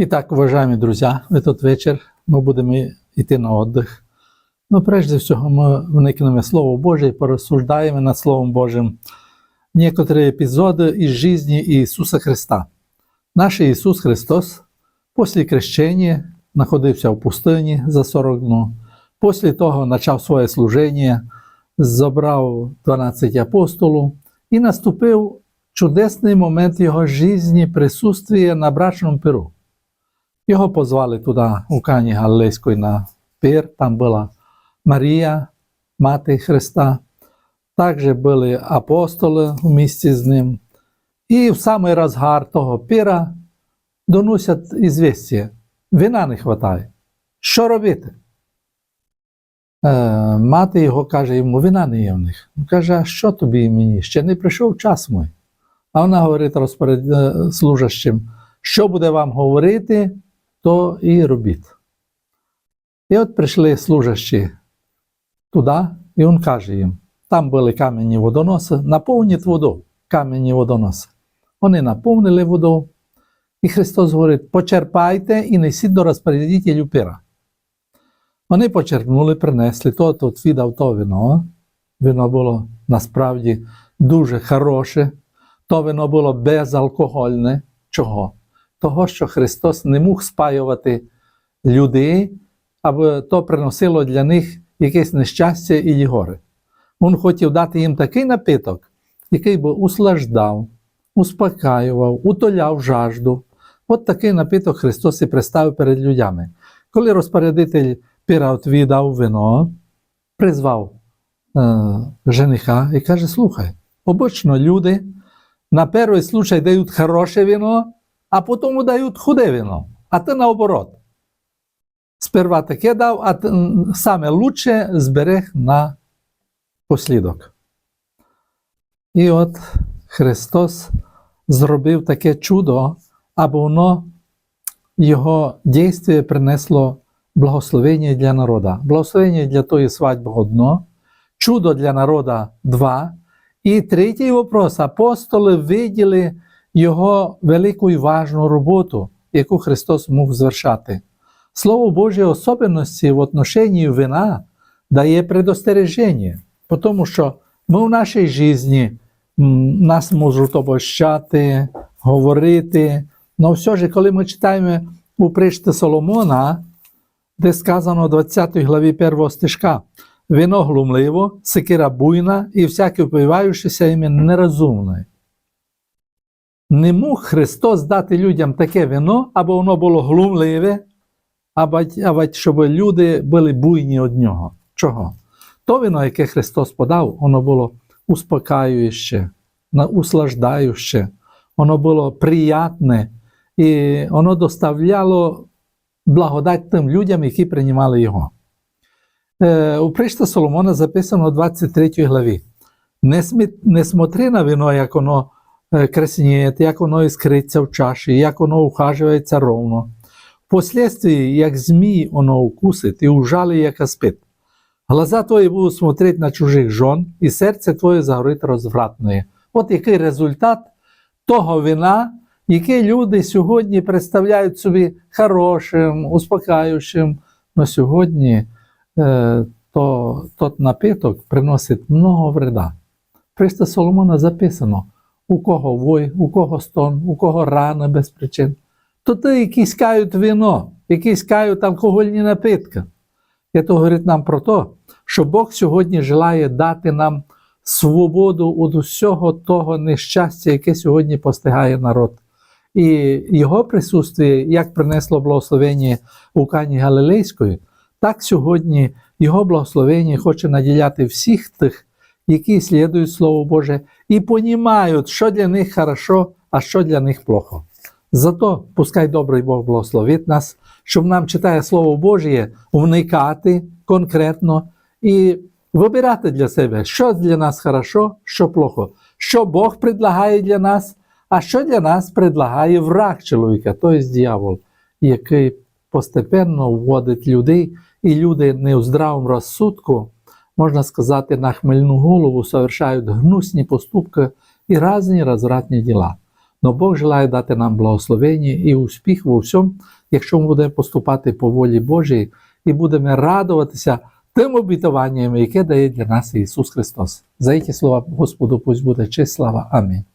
Итак, уважаемые друзья, в этот вечер мы будем йти на отдых. Но прежде всего мы вникнемо в Слово Божие и порассуждаем над Словом Божьим некоторые эпизоды из жизни Иисуса Христа. Наш Ісус Христос після крещення знаходився в пустині за 40 днів. Після того почав своє служіння, забрав 12 апостолів і наступив чудесний момент його житті присутствия на брачному пиру. Його позвали туди, у Кані Галилейської, на пир, там була Марія, мати Христа, також були апостоли в місті з ним. І в самий розгар того пира доносять ізвістя. Вина не вистачає. Що робити? Е, мати його каже йому, вина не є в них. Він каже, а що тобі і мені? Ще не прийшов час мій. А вона говорить розпоряд... е, служащим, що буде вам говорити, то і робіть. І от прийшли служащі туди, і він каже їм: там були кам'яні водоноси, наповніть воду, кам'яні водоноси. Вони наповнили воду, і Христос говорить: почерпайте і несіть до розпорядителю пира. Вони почерпнули, принесли, то тут віддав то вино. Вино було насправді дуже хороше, то вино було безалкогольне. Чого? Того, що Христос не міг спаювати людей, аби то приносило для них якесь нещастя і горе. Він хотів дати їм такий напиток, який би услаждав, успокаював, утоляв жажду. От такий напиток Христос і представив перед людьми. Коли розпорядитель пира віддав вино, призвав е, жениха і каже: слухай, обично люди на перший случай дають хороше вино, а потім дають худе вино, а ти наоборот. Сперва таке дав, а ти, саме лучше зберег на послідок. І от Христос зробив таке чудо, аби воно його дійство принесло благословення для народа. Благословення для тої свадьби одно, чудо для народа два. І третій вопрос: апостоли виділи його велику і важну роботу, яку Христос мог звершати. Слово Божє особливості в отношенні вина дає предостереження, тому що ми в нашій житті нас можуть обощати, говорити. Але все ж, коли ми читаємо у пришти Соломона, де сказано у 20 главі 1 стишка, вино глумливо, секира буйна і всяке впиваючися ім'я нерозумне. Не мог Христос дати людям таке вино, або воно було глумливе, або щоб люди були буйні від нього. Чого? То вино, яке Христос подав, воно було успокающе, услаждаюче, воно було приятне, і воно доставляло благодать тим людям, які приймали його. Е, у пришта Соломона записано у 23 главі. Не смотри на вино, як воно е, красніє, як воно іскриться в чаші, як воно ухажується ровно. Впоследствии, як змій воно укусить і ужали, як аспид. Глаза твої будуть смотреть на чужих жон, і серце твоє загорить розвратне. От який результат того вина, яке люди сьогодні представляють собі хорошим, успокаючим. Но сьогодні е, то, тот напиток приносить много вреда. Приста Соломона записано, у кого вой, у кого стон, у кого рана без причин. То ті, які скають вино, які скають алкогольні напитки. Я то говорить нам про те, що Бог сьогодні желає дати нам свободу від усього того нещастя, яке сьогодні постигає народ. І його присутствие, як принесло благословення у Кані Галилейської, так сьогодні його благословення хоче наділяти всіх тих, які слідують Слово Боже, і понімають, що для них хорошо, а що для них плохо. Зато пускай добрий Бог благословить нас, щоб нам читає Слово Божє, вникати конкретно і вибирати для себе, що для нас хорошо, що плохо, що Бог предлагає для нас, а що для нас предлагає враг чоловіка, тобто дьявол, який постепенно вводить людей, і люди не у здравому розсудку, можна сказати, на хмельну голову совершають гнусні поступки і різні розвратні діла. Но Бог желає дати нам благословення і успіх у всьому, якщо ми будемо поступати по волі Божій і будемо радуватися тим обітуванням, яке дає для нас Ісус Христос. За які слова Господу пусть буде честь, слава. Амінь.